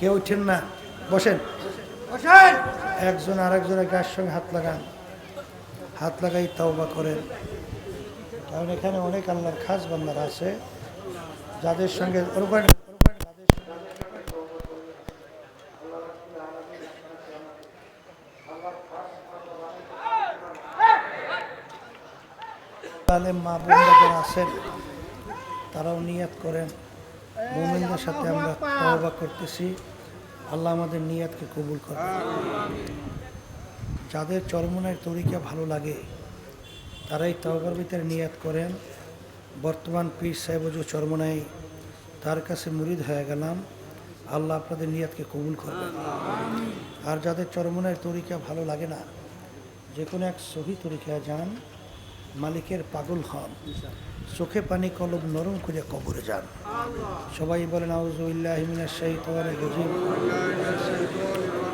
কেউ উঠেন না। বসেন। একজন আরেকজনের গায়ের সঙ্গে হাত লাগান। হাত লাগাই তাওবা করেন। কারণ এখানে অনেক আল্লাহর খাস বান্দারা আছে যাদের সঙ্গে ওরকম তাহলে মা বোনরা আছেন তারাও নিয়াত করেন। মোমেনদের সাথে আমরা তওবা করতেছি। আল্লাহ আমাদের নিয়াতকে কবুল করবে যাদের চরমনের তরিকা ভালো লাগে, তারাই তওবার ভিতরে নিয়াত করেন। বর্তমান পীর সাহেব যে চরমনাই তার কাছে মুরিদ হয়ে গেলাম। আল্লাহ আপনাদের নিয়াতকে কবুল করবেন আর যাদের চরমনের তরিকা ভালো লাগে না, যে কোনো এক সহি তরিকায় যান, মালিকের পাগল হন। চোখে পানি কলব নরম করে কবরে যান। সবাই বলেন আউজুবিল্লাহিমিনাশ শাইতানির রাজিম।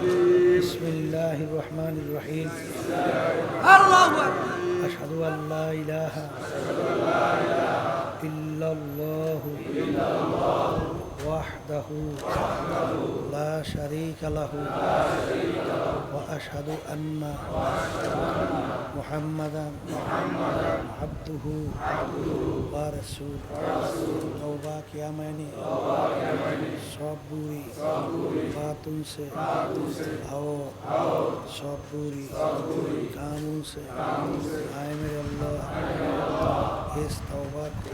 বিসমিল্লাহির রহিম। আশহাদু আল্লা ইলাহা ইল্লাল্লাহু محمدا عبده ورسول توبہ کیا میں نے سب بری خاتون سے آؤ سب بری قانون سے آئے میرے اللہ اس توبہ کو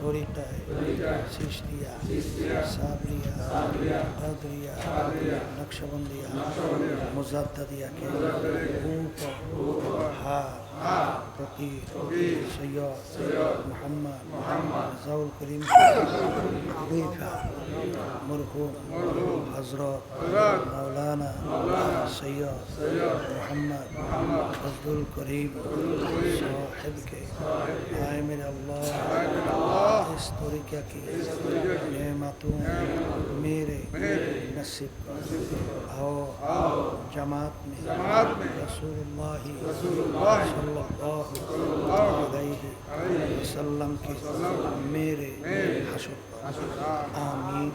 तरीकाए सिस्तिया साबरिया कदरिया नक्शबंदिया मुजद्दिया के ऊपर हा प्रति सैयद मोहम्मद रजाउल करीम खलीफा मरहूम हजरत मौलाना सैयद मोहम्मद फजलुल करीम साहिब के आए मेरे अल्लाह इस तरीका की नेमतों मेरे नसीब कर आओ जमात में रसूलुल्लाह सल्लल्लाहु अलैहि वसल्लम के मेरे हशर पर आमीन